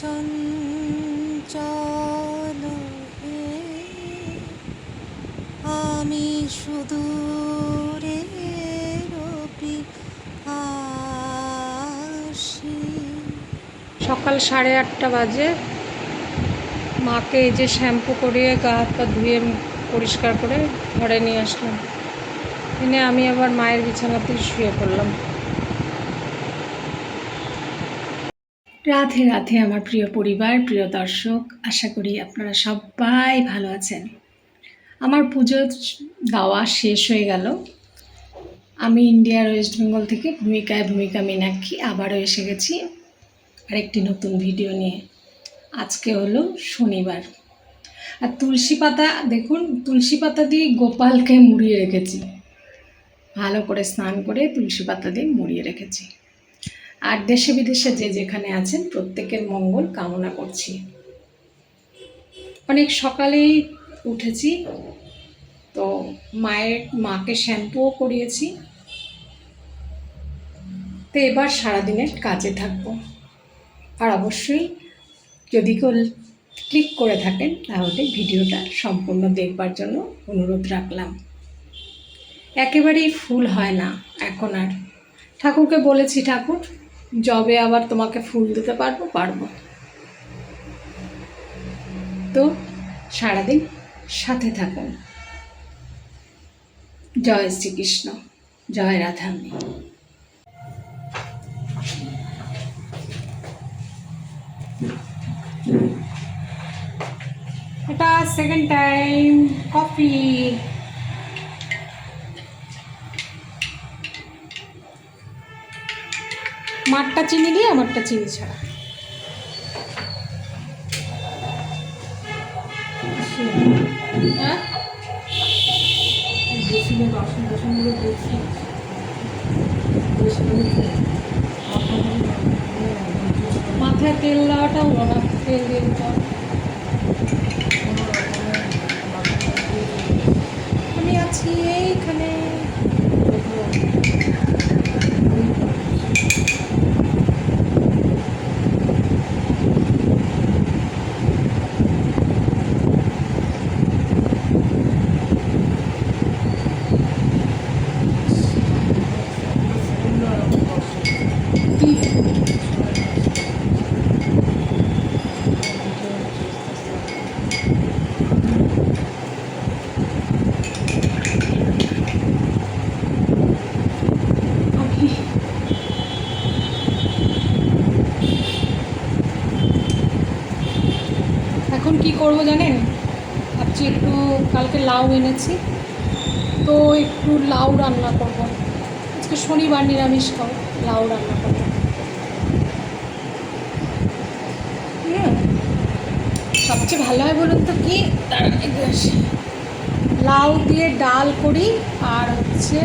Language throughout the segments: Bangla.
চঞ্চল হে আমি সুদূরে রবি সকাল সাড়ে আটটা বাজে। মাকে এই যে শ্যাম্পু করিয়ে গা হাত পা ধুয়ে পরিষ্কার করে ঘরে নিয়ে আসলাম। এনে আমি আবার মায়ের বিছানাতেই শুয়ে পড়লাম। রাধে রাধে আমার প্রিয় পরিবার, প্রিয় দর্শক, আশা করি আপনারা সবাই ভালো আছেন। আমার পুজো দেওয়া শেষ হয়ে গেল। আমি ইন্ডিয়ার ওয়েস্ট বেঙ্গল থেকে ভূমিকায় ভূমিকা মীনাক্ষী আবারও এসে গেছি। আরেকটি নতুন ভিডিও নিয়ে। আজকে হলো শনিবার। আর তুলসী পাতা, দেখুন, তুলসী পাতা দিয়ে গোপালকে মুড়িয়ে রেখেছি। ভালো করে স্নান করে তুলসী পাতা দিয়ে মুড়িয়ে রেখেছি। আর দেশে বিদেশে যে যেখানে আছেন, প্রত্যেকের মঙ্গল কামনা করছি। অনেক সকালেই উঠেছি, তো মায়ের, মাকে শ্যাম্পুও করিয়েছি। তো এবার সারাদিনের কাজে থাকব। আর অবশ্যই যদি কেউ ক্লিক করে থাকেন, তাহলে ভিডিওটা সম্পূর্ণ দেখবার জন্য অনুরোধ রাখলাম। একেবারেই ফুল হয় না এখন আর। ঠাকুরকে বলেছি, ঠাকুর জবে আবার তোমাকে ফুল দিতে পারব পারব। তো সারাদিন সাথে থাকুন। জয় শ্রীকৃষ্ণ, জয় রাধামণি। এটা সেকেন্ড টাইম কফি মারটা চিনি দিয়ে, আমারটা চিনি ছাড়া মাথায় তেল দেওয়াটা হলো না তেল দিয়ে। আমি আছি এইখানে করব জানেন? ভাবছি একটু কালকে লাউ এনেছি। তো একটু লাউ রান্না করব। আজকে শনিবার নিরামিষ খাও লাউ রান্না করব। সবচেয়ে ভালো হয় বলুন তো কি। লাউ দিয়ে ডাল করি, আর হচ্ছে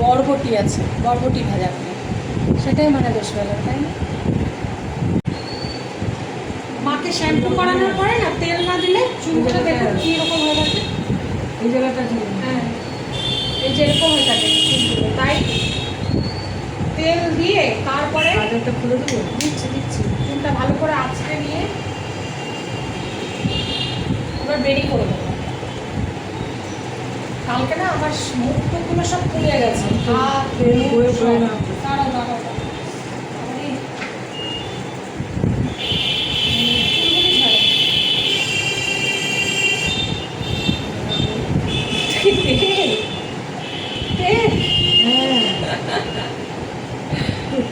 বরবটি আছে, বরবটি ভাজা করি। সেটাই মানে বেশ ভালো, তাই না? মাকে শ্যাম্পু করানোর পরে না তেল না দিলে চুলটা দেখুন কি রকম হয়ে থাকে এই জায়গাটা হ্যাঁ। এই যে এরকম হয়ে থাকে তাই তেল দিয়ে তারপরে খুলে দেবো? দিচ্ছি দিচ্ছি। চুলটা ভালো করে আঁচড়ে নিয়ে এবার বেরি করে দেবো। কালকে না আমার মুখ টুকগুলো সব খুলে গেছে। হাত তেল মুখ বয়ে বয়ে সব। না। দাঁড়াও দাঁড়াও দাঁড়াও। আমার এই চুলগুলি ছাড়ো। তেল তেল হ্যাঁ তো খুঁজে দাঁড়াও, দাঁড়াও, দাঁড়াও। ঠিক আছে খুঁজে আমি এরকম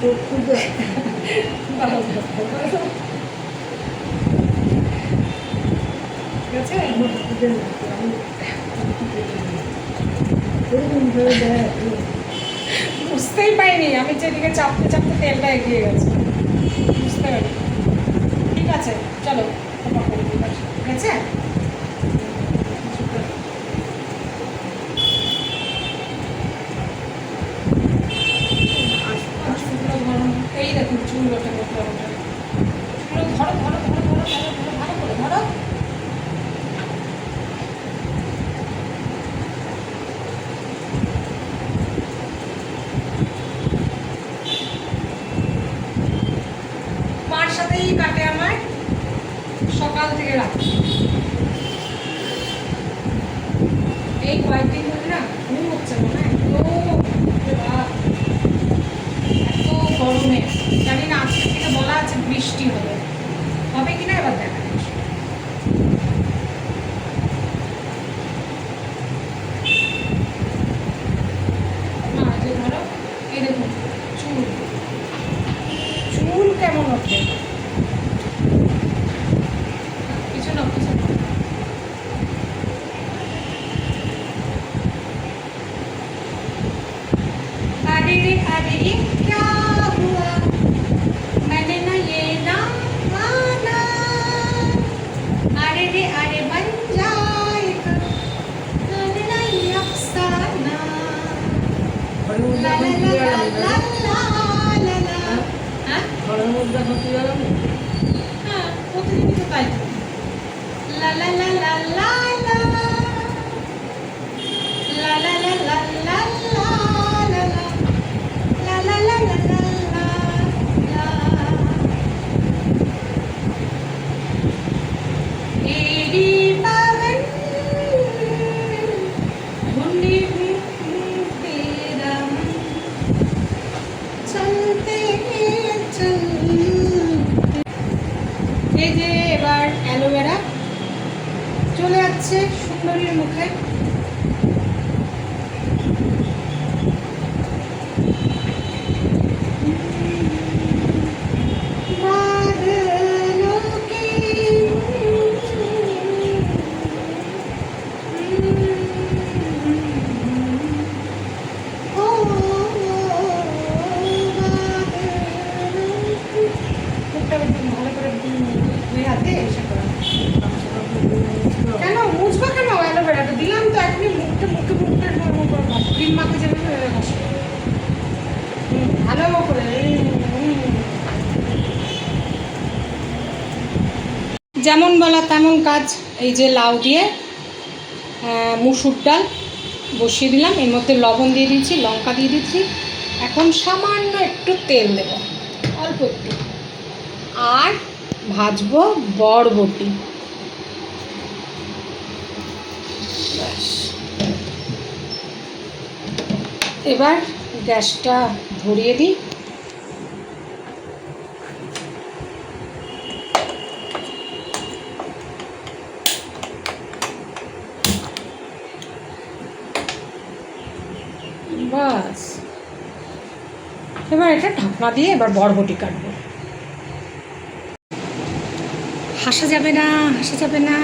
বুঝতেই পাইনি, আমি যেদিকে চাপতে চাপতে তেলটা এগিয়ে গেছে। বুঝতে পারি। ঠিক আছে, চলো। ঠিক আছে एक waiting la la la la la. Okay. যেমন বলা তেমন কাজ, এই যে লাউ দিয়ে মুসুর ডাল বসিয়ে দিলাম। এর মধ্যে লবণ দিয়ে দিচ্ছি লঙ্কা দিয়ে দিচ্ছি এখন সামান্য একটু তেল দেব, অল্প একটু। আর ভাজবো বরবটি। এবার গ্যাসটা ধরিয়ে দিই। বাস। এবার এটা ঢাকনা দিয়ে এবার বরবটি কাটবো। হাসা যাবে না, হাসা যাবে না।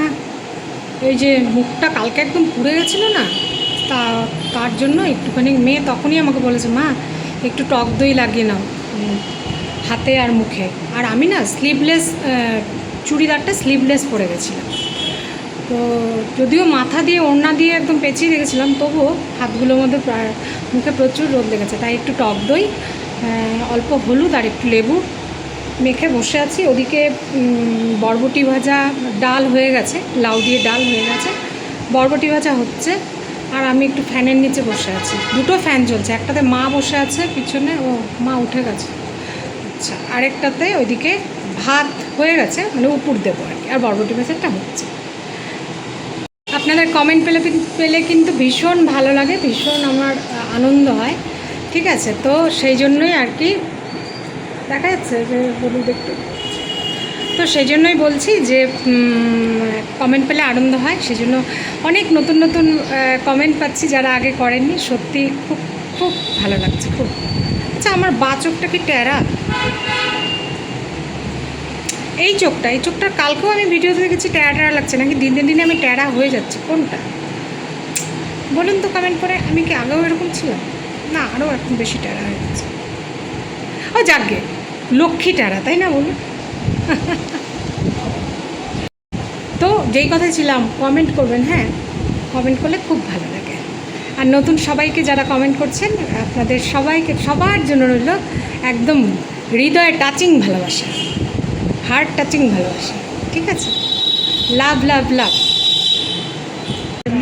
এই যে মুখটা কালকে একদম পুড়ে গেছিল না, তা তার জন্য? একটুখানি মেয়ে তখনই আমাকে বলেছে, মা, একটু টক দই লাগিয়ে নাও হাতে আর মুখে। আর আমি না স্লিভলেস চুড়িদারটা স্লিভলেস পরে গেছিলাম। তো যদিও মাথা দিয়ে, ওড়না দিয়ে একদম পেঁচিয়ে রেখেছিলাম, তবুও হাতগুলোর মধ্যে মুখে প্রচুর রোদ লেগেছে। তাই একটু টক দই অল্প হলুদ আর একটু লেবু মেখে বসে আছি। ওদিকে বরবটি ভাজা ডাল হয়ে গেছে, লাউ দিয়ে ডাল হয়ে গেছে। বরবটি ভাজা হচ্ছে আর আমি একটু ফ্যানের নিচে বসে আছি। দুটো ফ্যান চলছে একটাতে মা বসে আছে, পিছনে ও মা উঠে গেছে। আচ্ছা আরেকটাতে ওইদিকে ভাত হয়ে গেছে মানে উপর দেবো আর কি, আর বরবটি ভাজাটা হচ্ছে। আপনাদের কমেন্ট পেলে পেলে কিন্তু ভীষণ ভালো লাগে, ভীষণ আমার আনন্দ হয়। ঠিক আছে, তো সেই জন্যই আর কি, দেখা যাচ্ছে যে হলুদ একটু। তো সেই জন্যই বলছি যে কমেন্ট পেলে আনন্দ হয়। সেই জন্য অনেক নতুন নতুন কমেন্ট পাচ্ছি যারা আগে করেননি। সত্যি খুব খুব ভালো লাগছে, খুব। আচ্ছা আমার বা চোখটা কি টেরা? এই চোখটা এই চোখটা কালকেও আমি ভিডিওতে দেখেছি ট্যারা ট্যারা লাগছে। নাকি দিনে দিনে আমি ট্যারা হয়ে যাচ্ছি। কোনটা? বলুন তো কমেন্ট করে, আমি কি আগেও এরকম ছিলাম? না, আরও এখন বেশি ট্যারা হয়ে যাচ্ছে। ও যাকগে লক্ষ্মী ট্যারা তাই না বলুন? তো যেই কথায় ছিলাম কমেন্ট করবেন হ্যাঁ? কমেন্ট করলে খুব ভালো লাগে। আর নতুন সবাইকে যারা কমেন্ট করছেন আপনাদের সবাইকে সবার জন্য রইল একদম হৃদয়ে টাচিং ভালোবাসা। হার্ট টাচিং ভালোবাসা ঠিক আছে? লাভ লাভ লাভ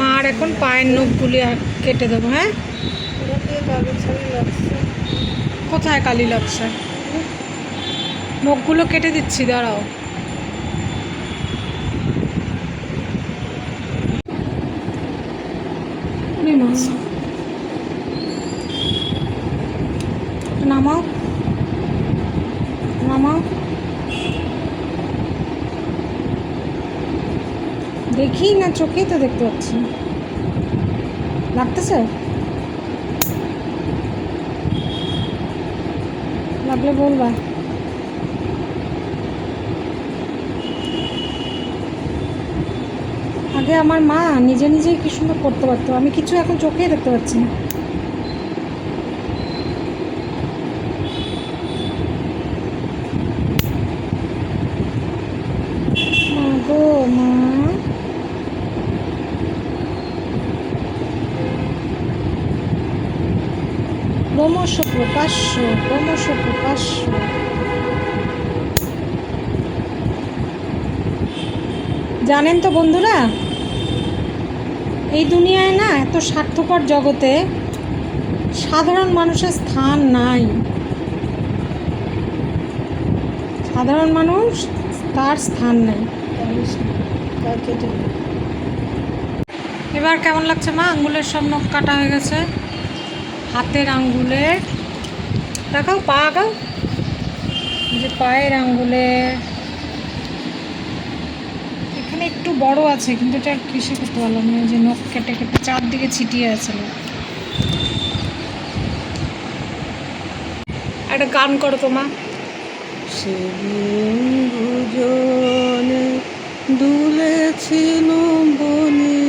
মার এখন পায়ের নখগুলি কেটে দেবো হ্যাঁ? কোথায় কালি লাগছে মুখগুলো কেটে দিচ্ছি, দাঁড়াও। নামাও। নামাও। দেখি না, চোখেই তো দেখতে পাচ্ছি লাগতেছে? লাগলে বলবা। আগে আমার মা নিজে নিজেই কি সুন্দর করতে পারতো। আমি কিছু এখন চোখেই দেখতে পাচ্ছি না। জানেন তো বন্ধুরা এই দুনিয়ায় না এত স্বার্থপর জগতে সাধারণ মানুষের স্থান নাই। সাধারণ মানুষ তার স্থান নেই। এবার কেমন লাগছে মা? আঙ্গুলের সব নখ কাটা হয়ে গেছে। হাতের আঙ্গুলের দেখাও পা আগাও যে পায়ের আঙ্গুলের এখানে একটু বড় আছে, কিন্তু এটা কিসে করতে পারলাম? না যে নখ কেটে কেটে চারদিকে ছিটিয়ে আছে একটা গান করো তোমা সেদিন দুলেছিল বনে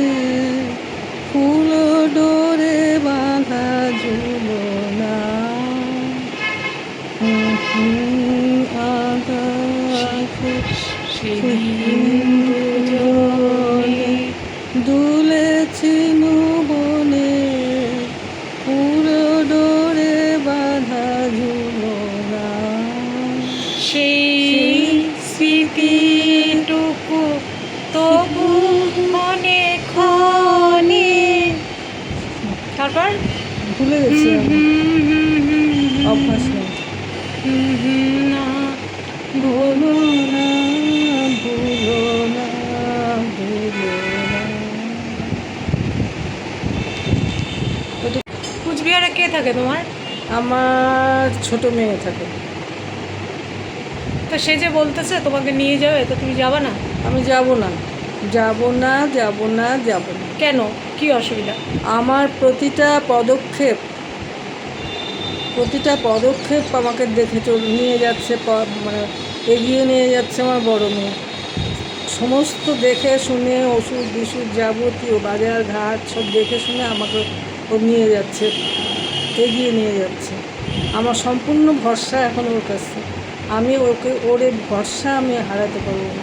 কুচবিহারে কে থাকে তোমার? আমার ছোট মেয়ে থাকে। তো সে যে বলতেছে তোমাকে নিয়ে যাবে তো তুমি যাবে না? আমি যাব না। যাব না যাব না যাব না। কেন? কি অসুবিধা? আমার প্রতিটা পদক্ষেপ প্রতিটা পদক্ষেপ আমাকে দেখে চল নিয়ে যাচ্ছে মানে এগিয়ে নিয়ে যাচ্ছে আমার বড় মেয়ে। সমস্ত দেখে শুনে ওষুধ বিষুধ যাবতীয় বাজার ঘাট সব দেখে শুনে আমাকে ও নিয়ে যাচ্ছে এগিয়ে নিয়ে যাচ্ছে। আমার সম্পূর্ণ ভরসা এখন ওর কাছে। আমি ওকে ওর এই ভরসা আমি হারাতে পারব না।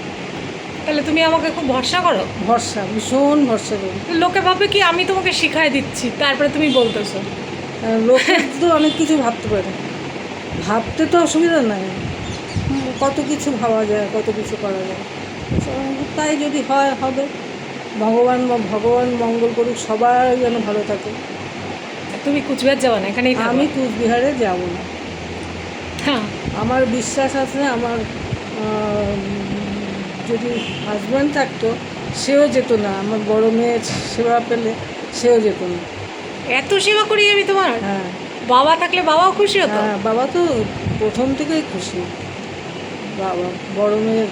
তাহলে তুমি আমাকে খুব ভরসা করো? ভরসা ভীষণ ভরসা করি। লোকে ভাবে কি আমি তোমাকে শিখাই দিচ্ছি তারপরে তুমি বলতেছো। লোকে তো অনেক কিছু ভাবতে পারে। ভাবতে তো অসুবিধা নাই। কত কিছু ভাবা যায় কত কিছু করা যায়। তাই যদি হয় হবে। ভগবান ভগবান মঙ্গল করুক সবাই যেন ভালো থাকে। তুমি কুচবিহার যাবা না এখানে আমি কুচবিহারে যাব না। হ্যাঁ। আমার বিশ্বাস আছে আমার যদি হাজব্যান্ড থাকতো সেও যেত না। আমার বড় মেয়ের সেবা পেলে সেও যেত না। এত সেবা করি আমি তোমার? হ্যাঁ। বাবা থাকলে বাবাও খুশি হতো? হ্যাঁ বাবা তো প্রথম থেকেই খুশি। বাবা বড় মেয়ের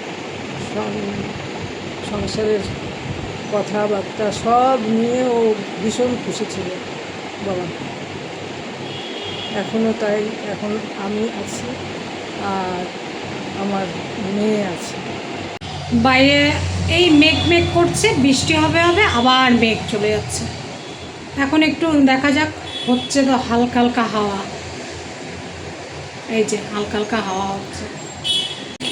সংসারের কথাবার্তা সব নিয়ে ও ভীষণ খুশি ছিল। বাবা। এখনও তাই, এখন আমি আছি আর আমার মেয়ে আছে। বাইরে এই মেঘ মেঘ করছে, বৃষ্টি হবে হবে, আবার মেঘ চলে যাচ্ছে। এখন একটু দেখা যাক, হচ্ছে তো হালকা হালকা হাওয়া। এই যে হালকা হালকা হাওয়া হচ্ছে।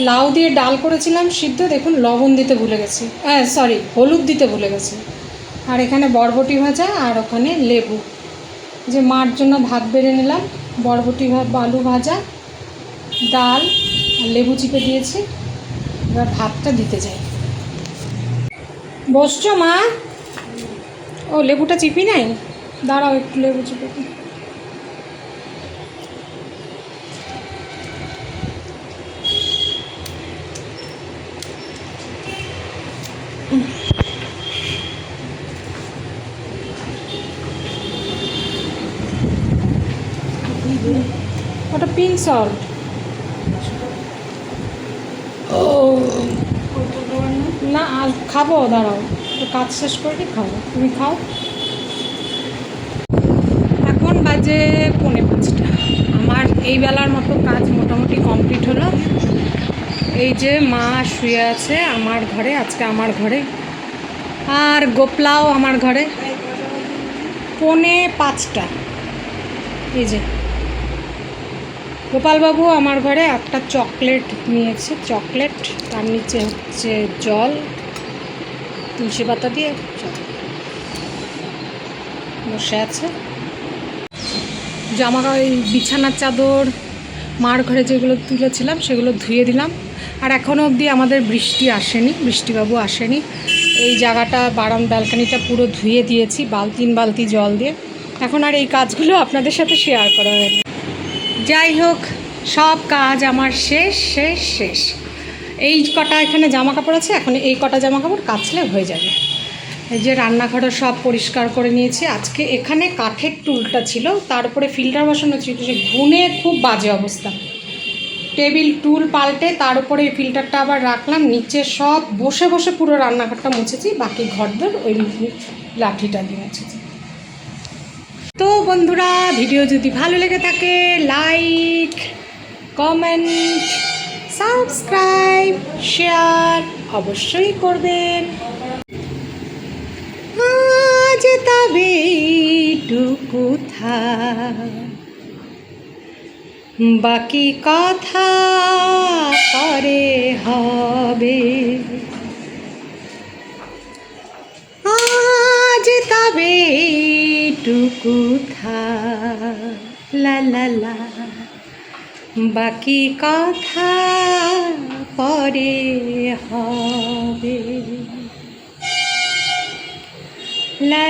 লাউ দিয়ে ডাল করেছিলাম সিদ্ধ, দেখুন লবণ দিতে ভুলে গেছি। হ্যাঁ সরি হলুদ দিতে ভুলে গেছি। আর এখানে বরবটি ভাজা আর ওখানে লেবু। যে মার জন্য ভাত বেড়ে নিলাম, বরবটি ভাত আলু ভাজা, ডাল আর লেবু চিপে দিয়েছি। এবার ভাতটা দিতে যাই। বসছো মা? ও, লেবুটা চিপি নাই? দাঁড়াও, একটু লেবু চিপে দিই। সল্ট না আর খাব, দাঁড়াও। কাজ শেষ করে কি খাব। তুমি খাও। এখন বাজে পৌনে পাঁচটা। আমার এই বেলার মতো কাজ মোটামুটি কমপ্লিট হলো। এই যে মা শুয়ে আছে আমার ঘরে, আজকে আমার ঘরে। আর গোপলাও আমার ঘরে। পৌনে পাঁচটা। এই যে। গোপালবাবু আমার ঘরে একটা চকলেট নিয়েছে, চকলেট। তার নিচে হচ্ছে জল, তুলসী পাতা দিয়ে। বসে আছে। জামা ওই বিছানার চাদর, মার ঘরে যেগুলো তুলেছিলাম সেগুলো ধুয়ে দিলাম। আর এখনও অবধি আমাদের বৃষ্টি আসেনি, বৃষ্টিবাবু আসেনি। এই জায়গাটা বারাম ব্যালকানিটা পুরো ধুয়ে দিয়েছি বালতিন বালতি জল দিয়ে। এখন আর এই কাজগুলো আপনাদের সাথে শেয়ার করা হয়নি। যাই হোক, সব কাজ আমার শেষ শেষ শেষ। এই কটা এখানে জামা কাপড় আছে, এখন এই কটা জামা কাপড় কাচলে হয়ে যাবে। এই যে রান্নাঘরও সব পরিষ্কার করে নিয়েছি। আজকে এখানে কাঠের টুলটা ছিল, তার উপরে ফিল্টার বসানো ছিল, সে ঘুনে খুব বাজে অবস্থা। টেবিল, টুল পাল্টে তার উপরে ফিল্টারটা আবার রাখলাম, নিচে সব বসে বসে পুরো রান্নাঘরটা মুছেছি, বাকি ঘরদের ওই লাঠিটা দিয়ে মুছেছি। তো বন্ধুরা, ভিডিও যদি ভালো লেগে থাকে লাইক কমেন্ট সাবস্ক্রাইব শেয়ার অবশ্যই করবেন। আজ তবে বাকি কথা পরে হবে। আজ তবে টুকু লা লা লা। বাকি কথা পরে হবে। লা